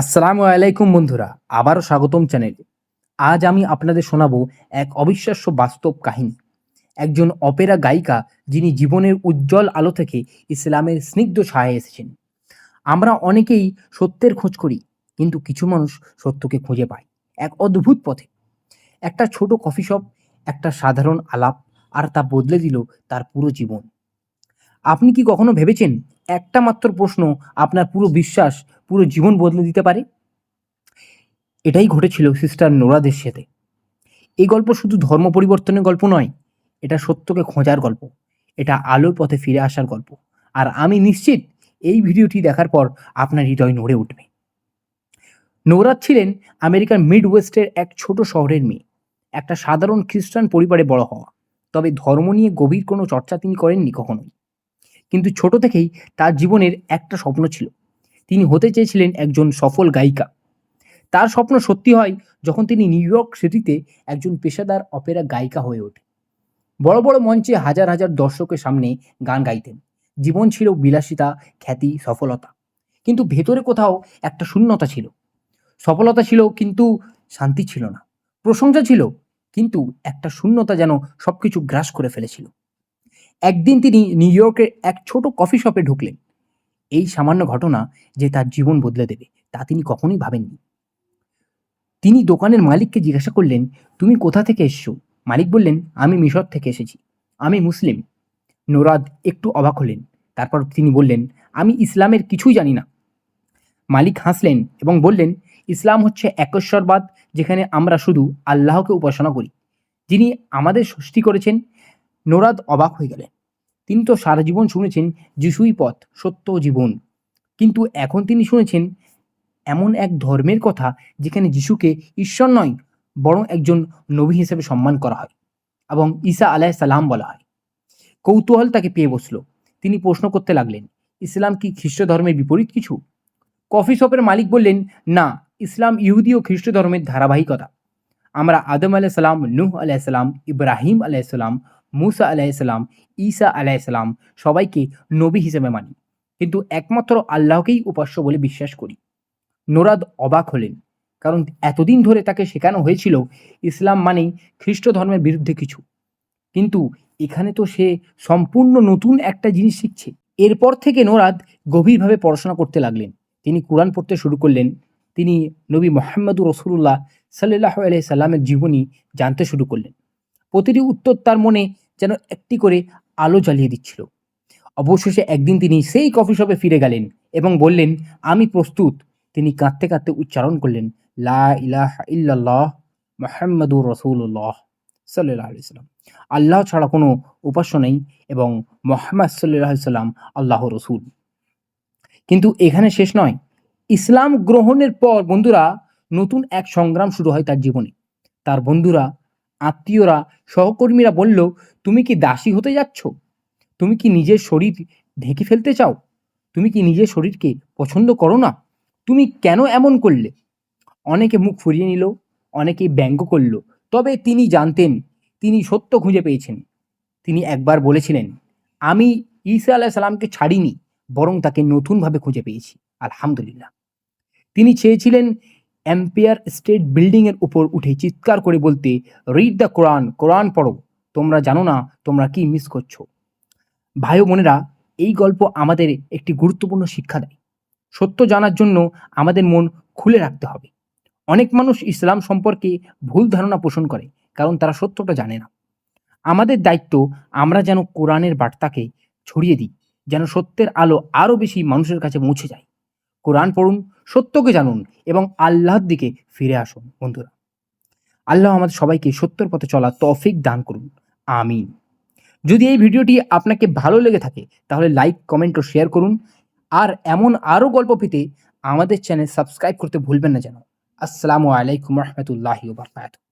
আসসালামু আলাইকুম বন্ধুরা, আবারও স্বাগতম চ্যানেলে। আজ আমি আপনাদের শোনাব এক অবিশ্বাস্য বাস্তব কাহিনী। একজন অপেরা গায়িকা যিনি জীবনের উজ্জ্বল আলো থেকে ইসলামের স্নিগ্ধ ছায়া এসেছেন। আমরা অনেকেই সত্যের খোঁজ করি, কিন্তু কিছু মানুষ সত্যকে খুঁজে পায় এক অদ্ভুত পথে। একটা ছোট কফি শপ, একটা সাধারণ আলাপ, আর তা বদলে দিল তার পুরো জীবন। আপনি কি কখনো ভেবেছেন একটা মাত্র প্রশ্ন আপনার পুরো বিশ্বাস, পুরো জীবন বদলে দিতে পারে? এটাই ঘটেছিল সিস্টার নোরাদের সাথে। এই গল্প শুধু ধর্ম পরিবর্তনের গল্প নয়, এটা সত্যকে খোঁজার গল্প, এটা আলোর পথে ফিরে আসার গল্প। আর আমি নিশ্চিত এই ভিডিওটি দেখার পর আপনার হৃদয় নড়ে উঠবে। নৌরাত ছিলেন আমেরিকার মিড ওয়েস্টের এক ছোট শহরের মেয়ে। একটা সাধারণ খ্রিস্টান পরিবারে বড় হওয়া। তবে ধর্ম নিয়ে গভীর কোনো চর্চা তিনি করেননি কখনোই। কিন্তু ছোট থেকেই তার জীবনের একটা স্বপ্ন ছিল। তিনি হতে চেয়েছিলেন একজন সফল গায়িকা। তার স্বপ্ন সত্যি হয় যখন তিনি নিউ ইয়র্ক সিটিতে একজন পেশাদার অপেরা গায়িকা হয়ে ওঠে। বড় বড় মঞ্চে হাজার হাজার দর্শকের সামনে গান গাইতেন। জীবন ছিল বিলাসিতা, খ্যাতি, সফলতা। কিন্তু ভেতরে কোথাও একটা শূন্যতা ছিল। সফলতা ছিল কিন্তু শান্তি ছিল না। প্রশংসা ছিল কিন্তু একটা শূন্যতা যেন সবকিছু গ্রাস করে ফেলেছিল। একদিন তিনি নিউ ইয়র্কের এক ছোট কফি শপে ঢুকলেন। এই সামান্য ঘটনা যে তার জীবন বদলে দেবে, তা তিনি কখনোই ভাবেননি। তিনি দোকানের মালিককে জিজ্ঞাসা করলেন, তুমি কোথা থেকে এসছো? মালিক বললেন, আমি মিশর থেকে এসেছি। আমি মুসলিম। নোরাদ একটু অবাক হলেন। তারপর তিনি বললেন, আমি ইসলামের কিছুই জানি না। মালিক হাসলেন এবং বললেন, ইসলাম হচ্ছে একশ্বরবাদ যেখানে আমরা শুধু আল্লাহকে উপাসনা করি, যিনি আমাদের সৃষ্টি করেছেন নোরাদ অবাক হয়ে গেলেন। তিনি তো সারা জীবন শুনেছেন যিশুই পথ, সত্য জীবন। কিন্তু এখন তিনি শুনেছেন এমন এক ধর্মের কথা যেখানে যিশুকে ঈশ্বর নয়, বরং একজন নবী হিসেবে সম্মান করা হয় এবং ঈসা আলাহ সালাম বলা হয়। কৌতূহল তাকে পেয়ে বসল। তিনি প্রশ্ন করতে লাগলেন, ইসলাম কি খ্রিস্ট ধর্মের বিপরীত কিছু? কফি শপের মালিক বললেন, না, ইসলাম ইহুদি ও খ্রিস্ট ধর্মের ধারাবাহিকতা। আমরা আদম আলাহ সালাম, নুহ আলাইসালাম ইব্রাহিম আলাইসালাম মুসা আলাইসালাম ঈসা আলাইসালাম সবাইকে নবী হিসেবে মানি। কিন্তু একমাত্র আল্লাহকেই উপাস্য বলে বিশ্বাস করি। নোরাদ অবাক হলেন, কারণ এতদিন ধরে তাকে শেখানো হয়েছিল ইসলাম মানেই খ্রিস্ট ধর্মের বিরুদ্ধে কিছু। কিন্তু এখানে তো সে সম্পূর্ণ নতুন একটা জিনিস শিখছে। এরপর থেকে নোরাদ গভীরভাবে পড়াশোনা করতে লাগলেন। তিনি কোরআন পড়তে শুরু করলেন। তিনি নবী মোহাম্মদুর রসুল্লাহ সাল্লাহ আলাই সাল্লামের জীবনী জানতে শুরু করলেন। প্রতিটি উত্তর তার মনে যেন একটি করে আলো জ্বালিয়ে দিচ্ছিল। অবশেষে একদিন তিনি সেই কফি শপে ফিরে গেলেন এবং বললেন, আমি প্রস্তুত। তিনি কাঁদতে কাঁদতে উচ্চারণ করলেন, লা ইলাহ ইল্লাল্লাহ মোহাম্মদুর রসুল্লাহ সাল্লাহ সাল্লাম। আল্লাহ ছাড়া কোনো উপাস্য নেই এবং মোহাম্মদ সাল্লাহ সাল্লাম আল্লাহ রসুল। কিন্তু এখানে শেষ নয়। ইসলাম গ্রহণের পর বন্ধুরা, নতুন এক সংগ্রাম শুরু হয় তার জীবনে। তার বন্ধুরা আত্মীয়রা, সহকর্মীরা বলল, তুমি কি দাসী হতে যাচ্ছ? তুমি কি নিজের শরীর ঢেকে ফেলতে চাও? তুমি কি নিজের শরীরকে পছন্দ করো না? তুমি কেন এমন করলে? অনেকে মুখ ফুরিয়ে নিল অনেকে ব্যঙ্গ করল। তবে তিনি জানতেন, তিনি সত্য খুঁজে পেয়েছেন। তিনি একবার বলেছিলেন, আমি ঈসা আলাহ সালামকে ছাড়িনি, বরং তাকে নতুনভাবে খুঁজে পেয়েছি। আলহামদুলিল্লাহ। তিনি চেয়েছিলেন এম্পায়ার স্টেট বিল্ডিংয়ের উপর উঠে চিৎকার করে বলতে রিড দ্য কোরআন কোরআন পড়ো। তোমরা জানো না, তোমরা কি মিস করছ? ভাই বোনেরা, এই গল্প আমাদের একটি গুরুত্বপূর্ণ শিক্ষা দেয়। সত্য জানার জন্য আমাদের মন খুলে রাখতে হবে। অনেক মানুষ ইসলাম সম্পর্কে ভুল ধারণা পোষণ করে, কারণ তারা সত্যটা জানে না। আমাদের দায়িত্ব আমরা যেন কোরআনের বার্তাকে ছড়িয়ে দিই, যেন সত্যের আলো আরও বেশি মানুষের কাছে পৌঁছে যায়। কোরআন পড়ুন, সত্যকে জানুন এবং আল্লাহর দিকে ফিরে আসুন, বন্ধুরা। আল্লাহ আমাদের সবাইকে সত্যর পথে চলা তফিক দান করুন। আমিন। যদি এই ভিডিওটি আপনাকে ভালো লেগে থাকে, তাহলে লাইক, কমেন্ট ও শেয়ার করুন। আর এমন আরও গল্প পেতে আমাদের চ্যানেল সাবস্ক্রাইব করতে ভুলবেন না যেন। আসসালামু আলাইকুম রহমতুল্লাহি বারকাতুহ।